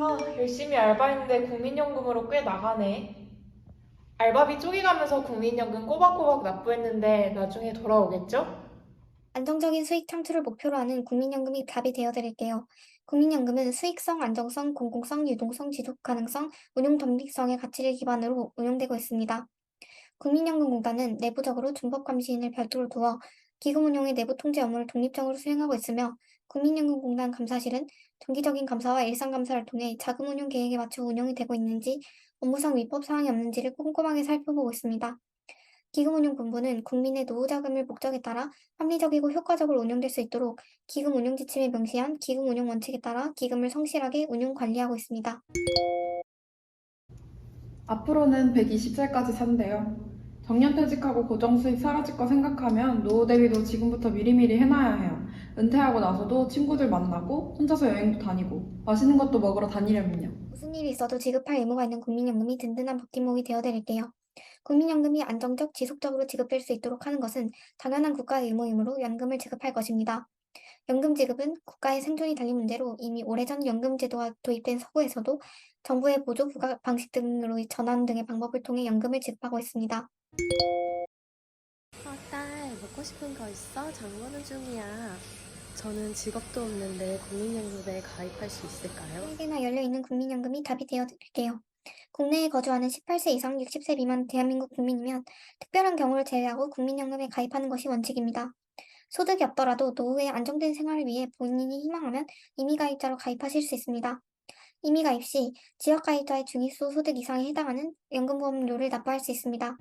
아, 열심히 알바했는데 국민연금으로 꽤 나가네. 알바비 쪼개가면서 국민연금 꼬박꼬박 납부했는데 나중에 돌아오겠죠? 안정적인 수익 창출을 목표로 하는 국민연금이 답이 되어 드릴게요. 국민연금은 수익성, 안정성, 공공성, 유동성, 지속 가능성, 운용 독립성의 가치를 기반으로 운영되고 있습니다. 국민연금공단은 내부적으로 준법감시인을 별도로 두어 기금 운용의 내부 통제 업무를 독립적으로 수행하고 있으며 국민연금공단 감사실은 정기적인 감사와 일상 감사를 통해 자금 운용 계획에 맞춰 운영이 되고 있는지 업무상 위법 사항이 없는지를 꼼꼼하게 살펴보고 있습니다. 기금운용본부는 국민의 노후 자금을 목적에 따라 합리적이고 효과적으로 운영될 수 있도록 기금 운용 지침에 명시한 기금 운용 원칙에 따라 기금을 성실하게 운용 관리하고 있습니다. 앞으로는 120살까지 산대요. 정년 퇴직하고 고정수익 사라질 거 생각하면 노후 대비도 지금부터 미리미리 해놔야 해요. 은퇴하고 나서도 친구들 만나고 혼자서 여행도 다니고 맛있는 것도 먹으러 다니려면요. 무슨 일이 있어도 지급할 의무가 있는 국민연금이 든든한 버팀목이 되어 드릴게요. 국민연금이 안정적, 지속적으로 지급될 수 있도록 하는 것은 당연한 국가의 의무이므로 연금을 지급할 것입니다. 연금 지급은 국가의 생존이 달린 문제로 이미 오래전 연금제도가 도입된 서구에서도 정부의 보조 부가 방식 등으로 전환 등의 방법을 통해 연금을 지급하고 있습니다. 아, 딸, 먹고 싶은 거 있어? 장보는 중이야. 저는 직업도 없는데 국민연금에 가입할 수 있을까요? 누구에게나 열려있는 국민연금이 답이 되어 드릴게요. 국내에 거주하는 18세 이상 60세 미만 대한민국 국민이면 특별한 경우를 제외하고 국민연금에 가입하는 것이 원칙입니다. 소득이 없더라도 노후에 안정된 생활을 위해 본인이 희망하면 임의가입자로 가입하실 수 있습니다. 임의가입 시 지역가입자의 중위소 소득 이상에 해당하는 연금보험료를 납부할 수 있습니다.